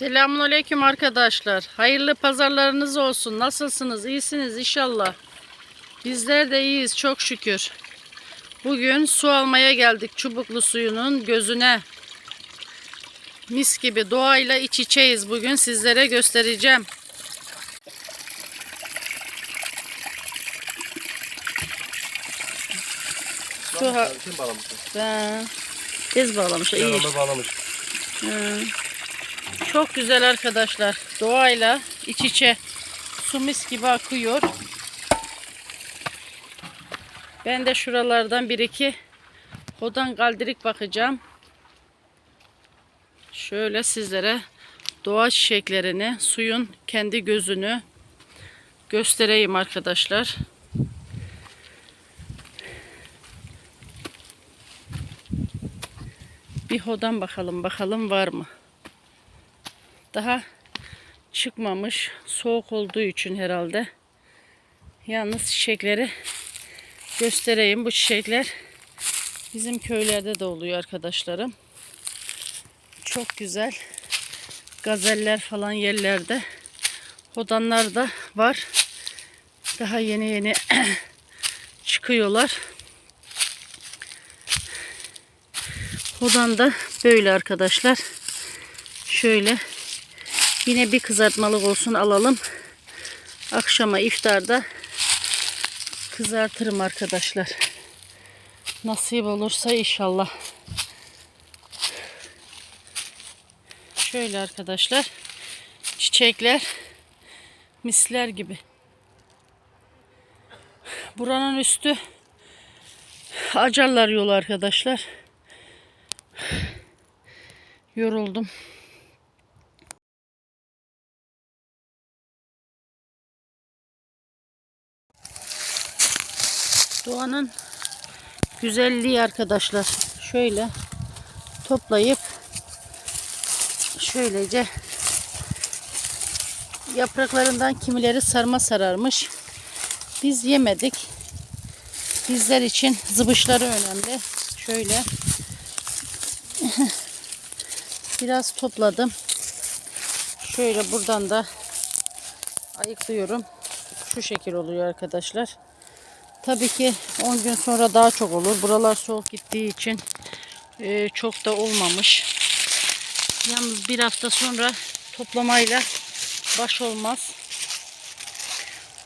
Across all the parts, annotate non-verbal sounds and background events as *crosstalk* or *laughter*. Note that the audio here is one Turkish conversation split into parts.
Selamünaleyküm arkadaşlar. Hayırlı pazarlarınız olsun. Nasılsınız? İyisiniz inşallah. Bizler de iyiyiz çok şükür. Bugün su almaya geldik çubuklu suyunun gözüne. Mis gibi doğayla iç içeyiz bugün sizlere göstereceğim. Su ha- Kim bağlamış? Ben bez bağlamış. iyi. Bağlamış. Hı. Çok güzel arkadaşlar. Doğayla iç içe su mis gibi akıyor. Ben de şuralardan bir iki hodan galdirik bakacağım. Şöyle sizlere doğa çiçeklerini, suyun kendi gözünü göstereyim arkadaşlar. Bir hodan bakalım bakalım var mı? Daha çıkmamış. Soğuk olduğu için herhalde. Yalnız çiçekleri göstereyim. Bu çiçekler bizim köylerde de oluyor arkadaşlarım. Çok güzel. Gazeller falan yerlerde. Hodanlar da var. Daha yeni yeni *clears throat* çıkıyorlar. Hodan da böyle arkadaşlar. Şöyle yine bir kızartmalık olsun alalım. Akşama iftarda kızartırım arkadaşlar. Nasip olursa inşallah. Şöyle arkadaşlar. Çiçekler misler gibi. Buranın üstü Acarlar yolu arkadaşlar. Yoruldum. Doğanın güzelliği arkadaşlar. Şöyle toplayıp şöylece yapraklarından kimileri sarma sararmış. Biz yemedik. Bizler için zıbışları önemli. Şöyle *laughs* biraz topladım. Şöyle buradan da ayıklıyorum. Şu şekil oluyor arkadaşlar. Tabii ki 10 gün sonra daha çok olur. Buralar soğuk gittiği için e, çok da olmamış. Yalnız bir hafta sonra toplamayla baş olmaz.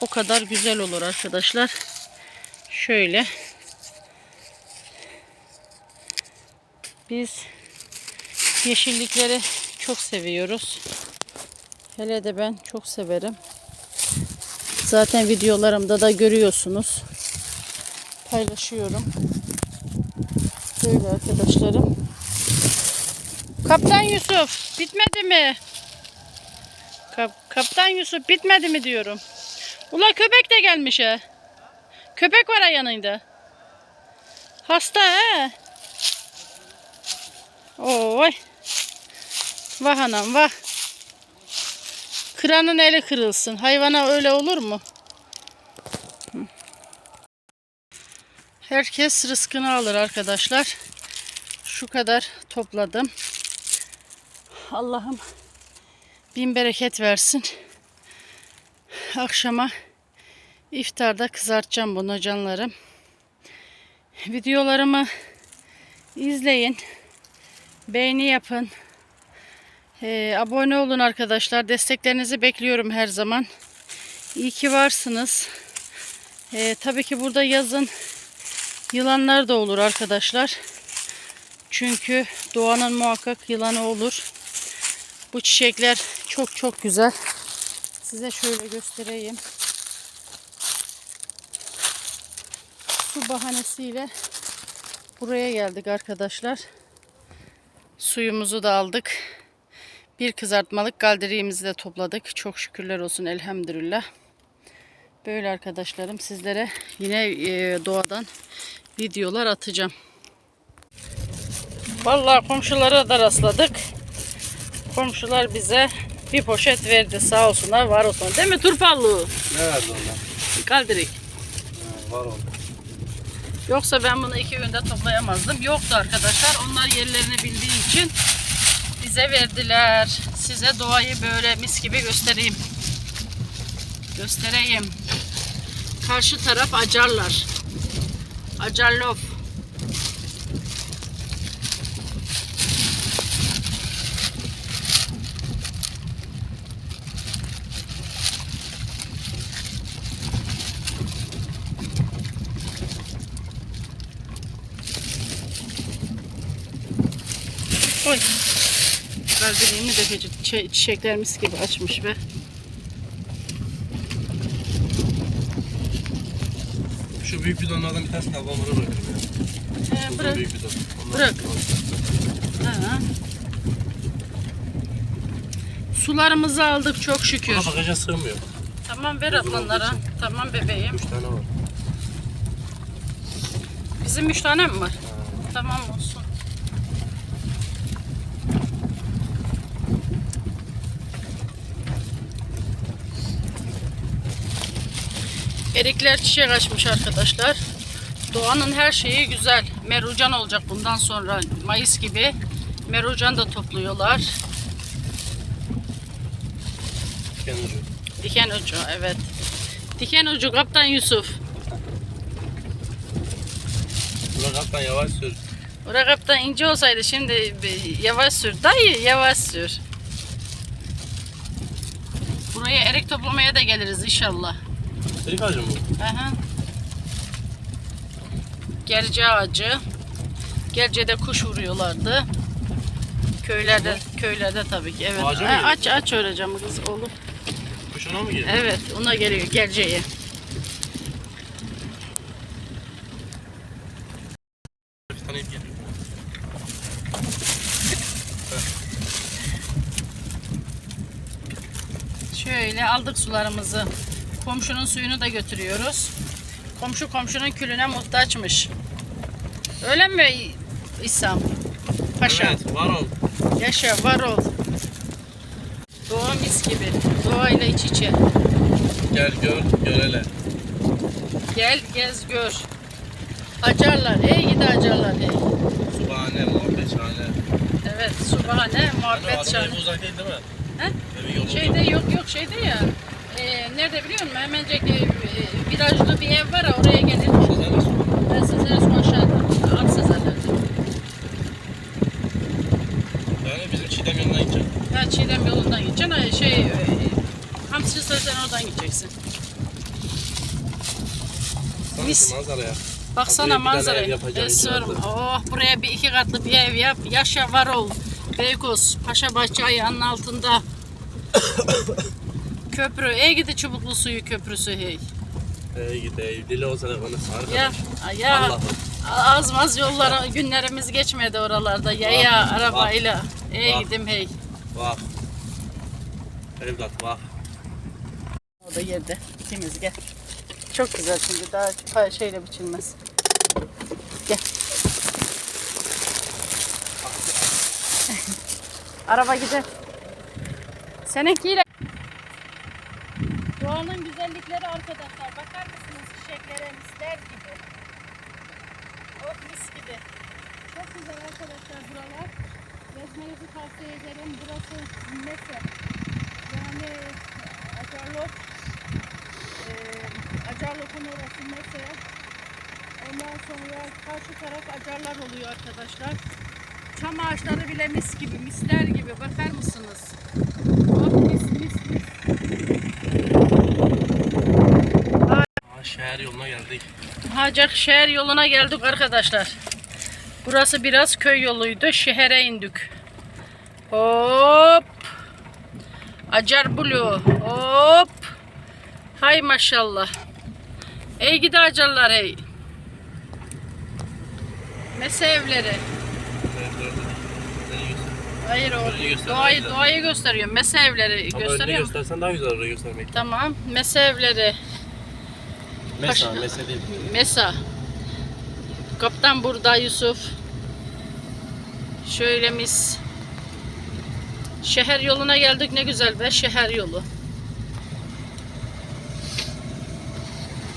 O kadar güzel olur arkadaşlar. Şöyle. Biz yeşillikleri çok seviyoruz. Hele de ben çok severim. Zaten videolarımda da görüyorsunuz. Paylaşıyorum. Böyle arkadaşlarım. Kaptan Yusuf bitmedi mi? Kap- Kaptan Yusuf bitmedi mi diyorum. Ula köpek de gelmiş ha. Köpek var yanında. Hasta he. Oy. Vah anam vah. Kıranın eli kırılsın. Hayvana öyle olur mu? Herkes rızkını alır arkadaşlar. Şu kadar topladım. Allah'ım bin bereket versin. Akşama iftarda kızartacağım bunu canlarım. Videolarımı izleyin. Beğeni yapın. Ee, abone olun arkadaşlar. Desteklerinizi bekliyorum her zaman. İyi ki varsınız. Ee, tabii ki burada yazın yılanlar da olur arkadaşlar. Çünkü doğanın muhakkak yılanı olur. Bu çiçekler çok çok güzel. Size şöyle göstereyim. Su bahanesiyle buraya geldik arkadaşlar. Suyumuzu da aldık. Bir kızartmalık galderiğimizi de topladık. Çok şükürler olsun elhamdülillah. Böyle arkadaşlarım sizlere yine e, doğadan videolar atacağım. Vallahi komşulara da rastladık. Komşular bize bir poşet verdi sağ olsunlar var olsun. Değil mi Turpallı? Ne verdi onlar? Galdirik. Ha, var oldu. Yoksa ben bunu iki günde toplayamazdım. Yoktu arkadaşlar. Onlar yerlerini bildiği için bize verdiler. size doğayı böyle mis gibi göstereyim. Göstereyim. Karşı taraf Acarlar. Acarlof. Oy. Kalbini dökecek. Çi- Çiçekler mis gibi açmış be. Şu büyük bidonlardan bir tanesini ablamlara bırakırım ya. Ee, bırak. büyük bidon. Onlar- Bırak. Ha. Sularımızı aldık çok şükür. Ama bagaja sığmıyor. Tamam ver ablanlara. Tamam bebeğim. Üç tane var. Bizim üç tane mi var? Tamam olsun. Erikler çiçek açmış arkadaşlar. Doğanın her şeyi güzel. Merucan olacak bundan sonra. Mayıs gibi. Merucan da topluyorlar. Diken ucu. Diken ucu evet. Diken ucu Kaptan Yusuf. Bırak alttan yavaş sür. Oraya kaptan ince olsaydı şimdi yavaş sür. Dayı yavaş sür. Buraya erik toplamaya da geliriz inşallah. Erik ağacı mı bu? Aha. Gerce ağacı. Gerce'de kuş vuruyorlardı. Köylerde, köylerde tabii ki. Evet. Ağaca mı Ha, aç aç öyle camı kız olur. Kuşuna mı geliyor? Evet, ona geliyor Gerce'ye. Bir tane ip geliyor. Şöyle aldık sularımızı. Komşunun suyunu da götürüyoruz. Komşu komşunun külüne muhtaçmış. Öyle mi İsam? Paşa. Evet var ol. Yaşa var ol. Doğa mis gibi. Doğayla iç içe. Gel gör görele. Gel gez gör. Acarlar. Ey gidi acarlar. Ey. Subhane muhabbet şahane. Evet. Subhane. Hani Muhabbet adamın şahane. evi uzak değil değil mi? He? Şeyde yok yok şeyde ya. Ee, nerede biliyor musun? Hemencek e, e, virajlı bir ev var ya oraya gelir. Ben Sezer su aşağıda. Alt Sezer'lerde. Yani bizim Çiğdem yanına gideceğim. Ha Çiğdem yolundan gideceksin. Ha, Şey, e, Hamsi sen oradan gideceksin. Mis. manzaraya. Baksana manzaraya. Esiyorum. Oh buraya bir iki katlı bir ev yap. Yaşa var ol. Beykoz, Paşabahçe ayağının altında. *coughs* *coughs* *coughs* Köprü. Ey gidi çubuklu suyu köprüsü hey. Ey ey. Dili da bana sarı Ya, ya Allah'ım. az maz yollara günlerimiz geçmedi oralarda. Yaya, Vah, arabayla. Ey vah. gidim hey. Bak. Evlat bak. O da yerde. İkimiz gel. Çok güzel şimdi daha şeyle biçilmez. Gel. *laughs* Araba gider. Seninkiyle. Doğanın güzellikleri arkadaşlar. Bakar mısınız çiçeklere misler gibi. Oh mis gibi. Çok güzel arkadaşlar buralar. Gezmenizi tavsiye ederim. Burası Mese. Yani Acarlok. Ee, Acarlok'un orası Mese. Ondan sonra karşı taraf Acarlar oluyor arkadaşlar. Çam ağaçları bile mis gibi, misler gibi. Bakar mısınız? Oh mis mis mis. Şehir yoluna geldik. Hacak şehir yoluna geldik arkadaşlar. Burası biraz köy yoluydu. Şehre indik. Hop. Acar Blue. Hop. Hay maşallah. Ey gidi acarlar ey. Mese evleri. Hayır o doğayı, doğayı gösteriyor. Mese evleri Ama gösteriyor. mu? göstersen daha güzel orayı göstermek. Tamam. Mese evleri. Mesela, Paşa- değil. Mesa. Kaptan burada Yusuf. Şöyle mis. Şehir yoluna geldik ne güzel be şehir yolu.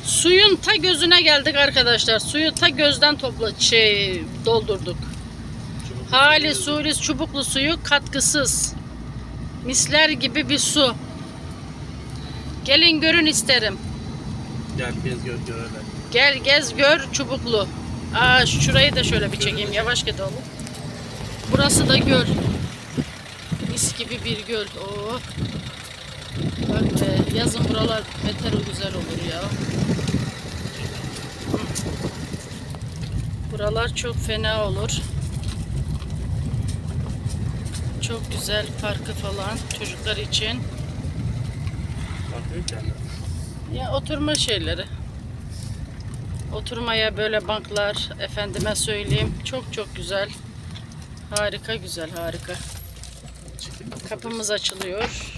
Suyun ta gözüne geldik arkadaşlar. Suyu ta gözden topla şey doldurduk. Hali suyuz çubuklu suyu katkısız. Misler gibi bir su. Gelin görün isterim. Gel gez gör gör öyle. Gel gez gör çubuklu. Aa şurayı da şöyle bir çekeyim. Yavaş git oğlum. Burası da göl. Mis gibi bir göl. Oo. Bak be, yazın buralar beter güzel olur ya. Buralar çok fena olur. Çok güzel parkı falan çocuklar için. Bakıyor. Ya oturma şeyleri. Oturmaya böyle banklar efendime söyleyeyim çok çok güzel. Harika güzel harika. Kapımız açılıyor.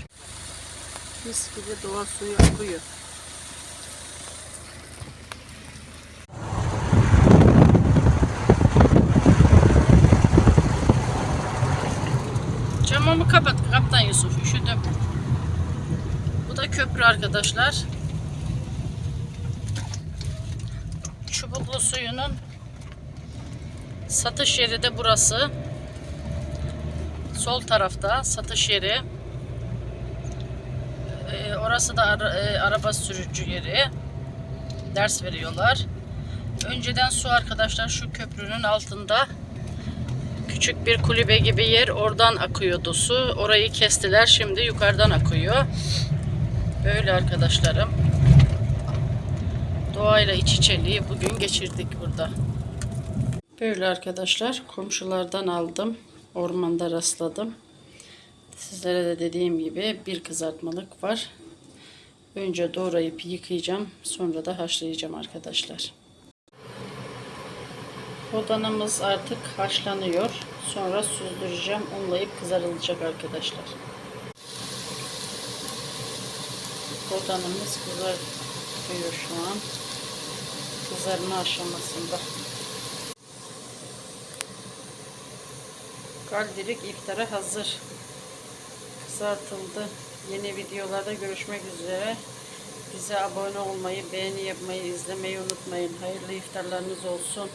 Mis gibi doğa suyu akıyor. Camımı kapat kaptan Yusuf üşüdüm. Bu da köprü arkadaşlar. Çubuklu suyunun satış yeri de burası. Sol tarafta satış yeri. Ee, orası da ara- e, araba sürücü yeri. Ders veriyorlar. Önceden su arkadaşlar şu köprünün altında küçük bir kulübe gibi yer oradan akıyordu su. Orayı kestiler şimdi yukarıdan akıyor. Böyle arkadaşlarım. Doğayla iç içeliği bugün geçirdik burada. Böyle arkadaşlar komşulardan aldım. Ormanda rastladım. Sizlere de dediğim gibi bir kızartmalık var. Önce doğrayıp yıkayacağım. Sonra da haşlayacağım arkadaşlar. Odanımız artık haşlanıyor. Sonra süzdüreceğim. Unlayıp kızarılacak arkadaşlar. Odanımız kızarıyor şu an. Kızarma aşamasında. Kaldirik iftara hazır. Kızartıldı. Yeni videolarda görüşmek üzere. Bize abone olmayı, beğeni yapmayı, izlemeyi unutmayın. Hayırlı iftarlarınız olsun.